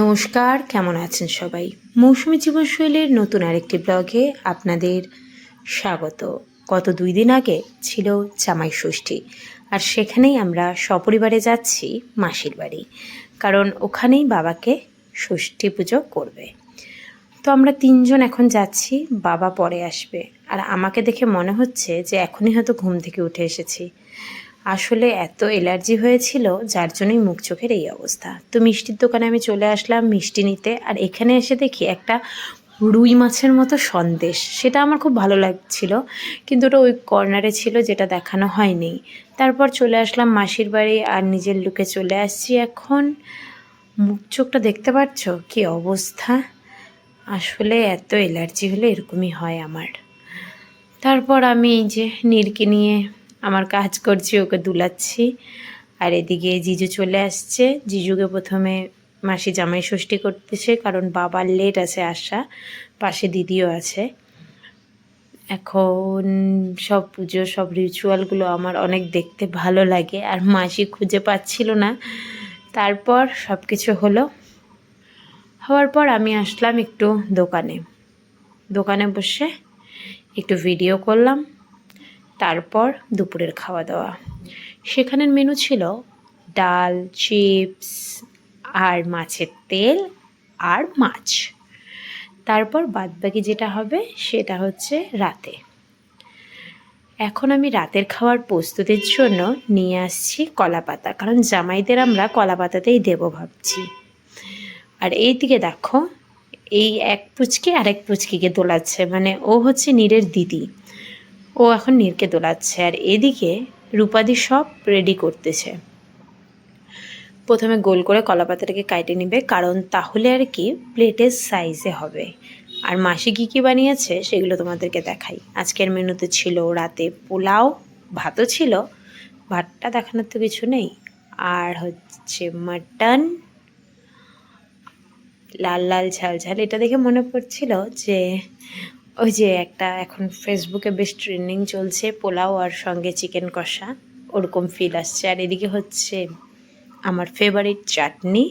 নমস্কার, কেমন আছেন সবাই? মৌসুমী জীবনশৈলীর নতুন আরেকটি ব্লগে আপনাদের স্বাগত। গত দুই দিন আগে ছিল জামাই ষষ্ঠী, আর সেখানেই আমরা সপরিবারে যাচ্ছি মাসির বাড়ি, কারণ ওখানেই বাবাকে ষষ্ঠী পুজো করবে। তো আমরা তিনজন এখন যাচ্ছি, বাবা পরে আসবে, আর আমাকে দেখে মনে হচ্ছে যে এখনই হয়তো ঘুম থেকে উঠে এসেছি। আসলে এত এলার্জি হয়েছিল, যার জন্যই মুখ চোখের এই অবস্থা। তো মিষ্টির দোকানে আমি চলে আসলাম মিষ্টি নিতে, আর এখানে এসে দেখি একটা রুই মাছের মতো সন্দেশ। সেটা আমার খুব ভালো লাগছিল, কিন্তু ওটা ওই কর্নারে ছিল যেটা দেখানো হয়নি। তারপর চলে আসলাম মাসির বাড়ি, আর নিজের লুকে চলে আসছি এখন। মুখ চোখটা দেখতে পাচ্ছ কি অবস্থা? আসলে এত এলার্জি হলে এরকমই হয় আমার। তারপর আমি এই যে নীরকে নিয়ে আমার কাজ করছি, ওকে দুলাচ্ছি। আর এদিকে জিজু চলে আসছে। জিজুকে প্রথমে মাসি জামাই ষষ্ঠী করতেছে, কারণ বাবার লেট আছে আসা, পাশে দিদিও আছে। এখন সব পুজো, সব রিচুয়ালগুলো আমার অনেক দেখতে ভালো লাগে, আর মাসি খুঁজে পাচ্ছিল না। তারপর সব কিছু হলো। হওয়ার পর আমি আসলাম একটু দোকানে। দোকানে বসে একটু ভিডিও করলাম। তারপর দুপুরের খাওয়া দাওয়া সেখানের মেনু ছিল ডাল, চিপস আর মাছের তেল আর মাছ। তারপর বাদবাকি যেটা হবে সেটা হচ্ছে রাতে। এখন আমি রাতের খাওয়ার প্রস্তুতির জন্য নিয়ে আসছি কলা পাতা, কারণ জামাইদের আমরা কলা পাতাতেই দেবো ভাবছি। আর এই দিকে দেখো, এই এক পুচকি আর এক পুচকিকে দোলাচ্ছে মানে ও হচ্ছে নীরের দিদি। ও এখন নীরকে দোলাচ্ছে আর এদিকে রূপাদি সব রেডি করতেছে। প্রথমে গোল করে কলা পাতাটাকে কাটে নিবে, কারণ তাহলে আর কি প্লেটের সাইজে হবে। আর মাসি কী কী বানিয়েছে সেগুলো তোমাদেরকে দেখাই। আজকের মেনুতে ছিল রাতে পোলাও, ভাতও ছিল, ভাতটা দেখানোর তো কিছু নেই। আর হচ্ছে মাটন লাল লাল ঝাল ঝাল। এটা দেখে মনে পড়ছিল যে ওই যে একটা এখন ফেসবুকে বেশ ট্রেন্ডিং চলছে, পোলাও আর সঙ্গে চিকেন কষা। ওরকম ফিল আসছে। আর এদিকে হচ্ছে আমার ফেভারিট চাটনি,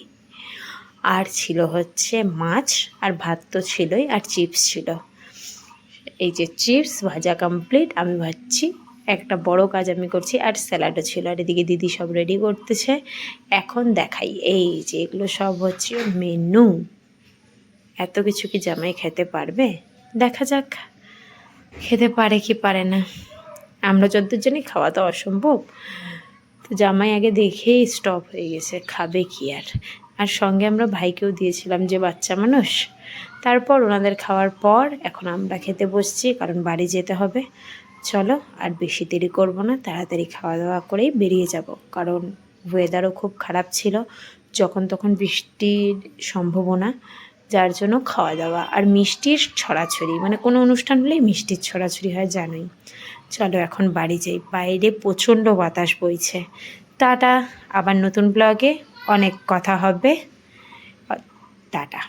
আর ছিল হচ্ছে মাছ, আর ভাত তো ছিলই, আর চিপস ছিল। এই যে চিপস ভাজা কমপ্লিট আমি ভাবছি একটা বড় কাজ আমি করছি, আর স্যালাডও ছিল। আর এদিকে দিদি সব রেডি করতেছে। এখন দেখাই। এই যে এগুলো সব হচ্ছে মেনু এত কিছু কি জামাই খেতে পারবে? দেখা যাক, খেতে পারে কি পারে না। আমরা যতদূর জানি খাওয়া তো অসম্ভব। তো জামাই আগে দেখেই স্টপ হয়ে গেছে, খাবে কি আর। আর সঙ্গে আমরা ভাইকেও দিয়েছিলাম যে বাচ্চা মানুষ। তারপর ওনাদের খাওয়ার পর এখন আমরা খেতে বসছি, কারণ বাড়ি যেতে হবে। চলো, আর বেশি দেরি করব না, তাড়াতাড়ি খাওয়া দাওয়া করেই বেরিয়ে যাব। কারণ ওয়েদারও খুব খারাপ ছিল যখন তখন বৃষ্টির সম্ভাবনা। যার জন্য খাওয়া দাওয়া। আর মিষ্টির ছড়াছড়ি মানে কোনো অনুষ্ঠান হলেই মিষ্টির ছড়াছড়ি হয় জানোই। চলো এখন বাড়ি যাই। বাইরে প্রচণ্ড বাতাস বইছে। টাটা, আবার নতুন ব্লগে অনেক কথা হবে। টাটা।